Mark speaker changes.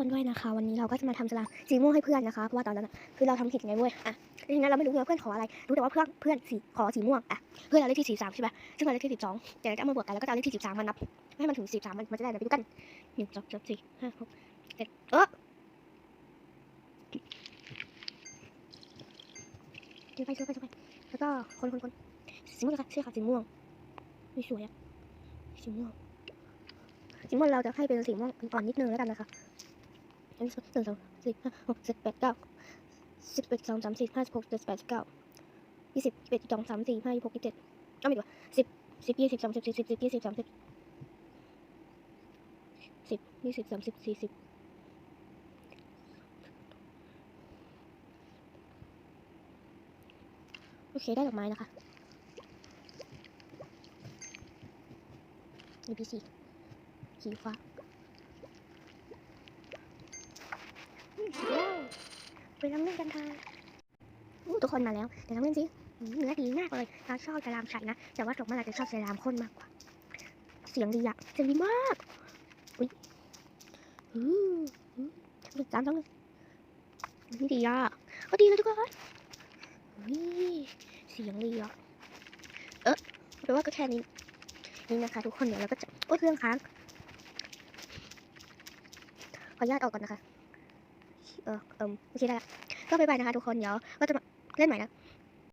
Speaker 1: คนด้วยนะคะ วันนี้เราก็จะมาทำสลามสีม่วงให้เพื่อนนะคะเพราะว่าตอนนั้นคือเราทำผิดไงเว้ยอะทีนี้เราไม่รู้ไงว่าเพื่อนขออะไรรู้แต่ว่าเพื่อนเพื่อนสีขอสีม่วงอะเพื่อนเราเลขที่สี่สามใช่ปะซึ่งเราเลขที่สิบสองแต่เราจะเอามาบวกกันแล้วก็จะเอาเลขที่สิบสามมานับให้มันถึงสิบสามมันจะได้อะไรไปดูกันหนึ่งสองสามสี่ห้าหกเจ็ดเออเดี๋ยวไปช่วยไปช่วยไปแล้วก็คนคนคนสีม่วงค่ะใช่ค่ะสีม่วงไม่สวยอะสีม่วงสีม่วงเราจะให้เป็นสีม่วงอ่อนนิดนึงแล้วกันนะคะ หนึ่งสองสี่ห้าหกเจ็ดแปดเก้าสิบเอ็ดสองสามสี่ห้าสิบหกเจ็ดแปดสิบเก้ายี่สิบเอ็ดสองสามสี่ห้าหกเจ็ดเอาไม่ดีกว่าสิบสิบยี่สิบสามสิบสี่สิบสิบยี่สิบสามสิบสิบยี่สิบสามสิบสี่สิบโอเค ได้ดอกไม้นะคะ A B C สีฟ้าว้าว ไปทำเล่นกันค่ะทุกคนมาแล้วเดี๋ยวทำเล่นสิเนื้อดีมากเลยเราชอบสลามใส่นะ แต่ว่าส่วนมาเราจะชอบสลามข้นมากกว่า เสียงดีอะเสียงดีมาก อุ้ยอืมอืมสามสองหนึ่งนี่ดีอะก็ดีเลยทุกคนอุ้ยเสียงดีอะเออแปลว่าก็แค่นี้ นี่นะคะทุกคนเดี๋ยวเราก็จะโอ้เครื่องค้างขออนุญาตออกก่อนนะคะ เออเอิมโอเคได้ละก็ไปไปนะคะทุกคนเดี๋ยวก็จะมาเล่นใหม่นะ